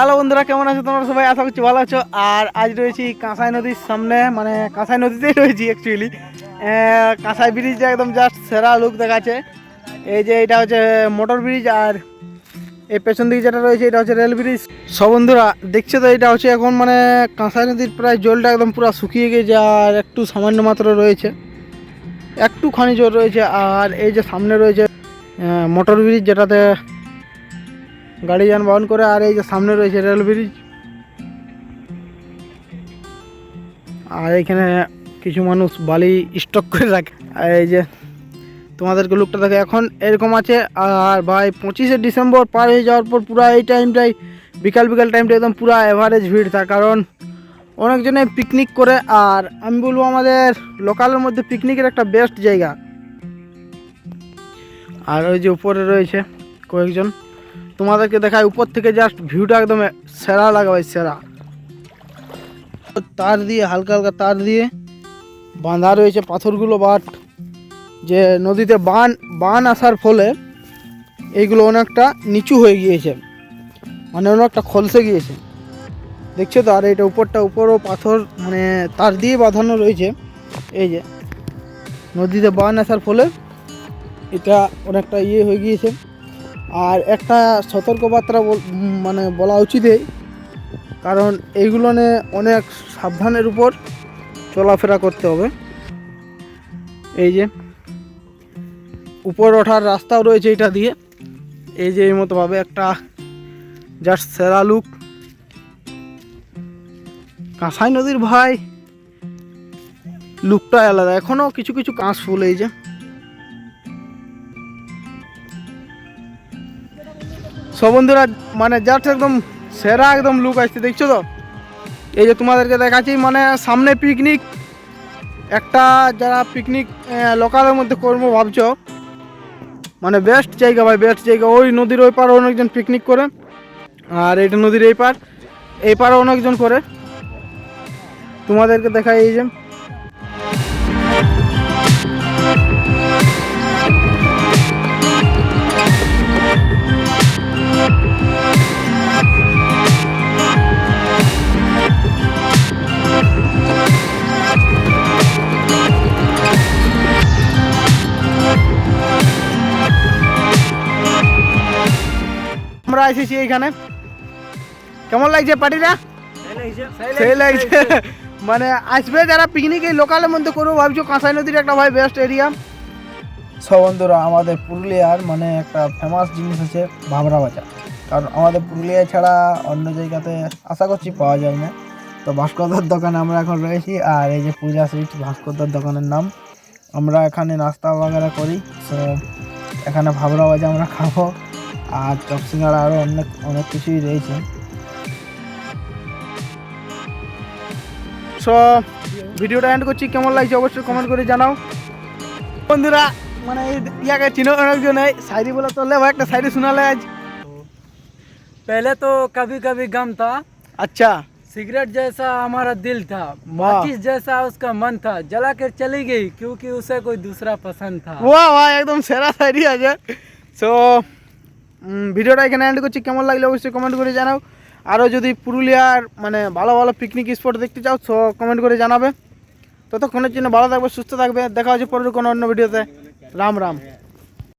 Hello বন্ধুরা, কেমন আছো তোমরা সবাই? আশা করছি ভালো আছো। আর আজ রয়েছি কাঁসাই নদীর সামনে মানে কাঁসাই নদীতেই রয়েছি অ্যাকচুয়ালি কাঁসাই ব্রিজটা একদম জাস্ট সেরা লুক দেখাচ্ছে। এই যে এটা হচ্ছে মোটর ব্রিজ আর এই পেছন দিকে যেটা রয়েছে, এটা হচ্ছে রেল ব্রিজ সব বন্ধুরা, দেখছ তো এটা হচ্ছে এখন মানে কাঁসাই নদীর প্রায় জলটা একদম পুরো শুকিয়ে গেছে আর একটু সামান্য মাত্র রয়েছে। একটুখানি জল রয়েছে আর এই যে সামনে রয়েছে মোটর ব্রিজ যেটাতে গাড়ি যানবাহন করে আর এই যে সামনে রয়েছে রেল ব্রিজ। আর এখানে কিছু মানুষ বালি স্টক করে রাখে। আর এই যে তোমাদেরকে লুকটা দেখে, এখন এরকম আছে। আর ভাই, পঁচিশে ডিসেম্বর পার হয়ে যাওয়ার পর পুরো এই টাইমটাই বিকাল বিকাল টাইমটা একদম পুরো অ্যাভারেজ ভিড় থাকে কারণ অনেকজনে পিকনিক করে। আর আমি বলব আমাদের লোকালের মধ্যে পিকনিকের একটা বেস্ট জায়গা। আর ওই যে উপরে রয়েছে কয়েকজন। তোমাদেরকে দেখায় উপর থেকে জাস্ট ভিউটা একদম সেরা লাগে ভাই, সেরা। তার দিয়ে, হালকা হালকা তার দিয়ে বাঁধা রয়েছে পাথরগুলো বাট যে নদীতে বান বান আসার ফলে এইগুলো অনেকটা নিচু হয়ে গিয়েছে। মানে অনেকটা খলসে গিয়েছে। দেখছ তো, আর এটা উপরটা, উপরও পাথর মানে তার দিয়ে বাঁধানো রয়েছে। এই যে, নদীতে বান আসার ফলে এটা অনেকটা ইয়ে হয়ে গিয়েছে। আর একটা সতর্কবার্তা মানে বলা উচিতই, কারণ এইগুলো নিয়ে অনেক সাবধানের উপর চলাফেরা করতে হবে। এই যে, উপর ওঠার রাস্তাও রয়েছে এটা দিয়ে। এই যে এই মতোভাবে একটা জাস্ট সেরা লুক কাঁসাই নদীর ভাই লুকটা আলাদা। এখনও কিছু কিছু কাঁচ ফুল, এই যে। সব বন্ধুরা মানে জাস্ট একদম সেরা একদম লুক আসছে, দেখছ তো? এই যে তোমাদেরকে দেখাচ্ছি মানে সামনে পিকনিক একটা যারা পিকনিক লোকালের মধ্যে করব ভাবছ মানে বেস্ট জায়গা ভাই বেস্ট জায়গা। ওই নদীর ওই পার অনেকজন পিকনিক করে, আর এটা নদীর এই পার এই পারে অনেকজন করে। তোমাদেরকে দেখাই এই যে। আমরা এসেছি এইখানে। কেমন লাগছে পার্টিটা? সেই লাগছে। মানে আসবে যারা পিকনিক এই লোকালের মধ্যে করব ভাবছ কাঁসাই নদীর একটা ভাই বেস্ট এরিয়া সব বন্ধুরা আমাদের পুরুলিয়ার মানে একটা ফেমাস জিনিস আছে ভাবরা বাজার। কারণ আমাদের পুরুলিয়া ছাড়া অন্য জায়গাতে আশা করছি পাওয়া যায় না। তো ভাস্করদার দোকানে আমরা এখন রয়েছি আর এই যে পূজা সুইট ভাস্করদার দোকানের নাম। আমরা এখানে নাস্তা বাগেরা করি তো এখানে ভাবরা বাজা আমরা খাব। আর চপ সিঙ্গারা আরও অনেক অনেক কিছুই রয়েছে সো ভিডিওটা এন্ড করছি কেমন লাগছে অবশ্যই কমেন্ট করে জানাও বন্ধুরা মানে এই ইয়াকে চিনো অনেকজন এই শায়রি বলে তো ভাই একটা শায়রি শোনালে আজ पहले तो कभी कभी गम था আচ্ছা सिगरेट जैसा हमारा दिल था वाह। माचिस जैसा उसका मन था जला कर चली गई क्योंकि उसे कोई दूसरा पसंद था ওয়া ভাই একদম সেরা শায়রি আছে সো ভিডিওটা এখানে অ্যান্ড করছি। কেমন লাগলে অবশ্যই কমেন্ট করে জানাও। আরও যদি পুরুলিয়ার মানে ভালো ভালো পিকনিক স্পট দেখতে চাও সো কমেন্ট করে জানাবে। ততক্ষণের জন্য ভালো থাকবে, সুস্থ থাকবে। দেখা হচ্ছে পরের কোনো অন্য ভিডিওতে। রাম রাম।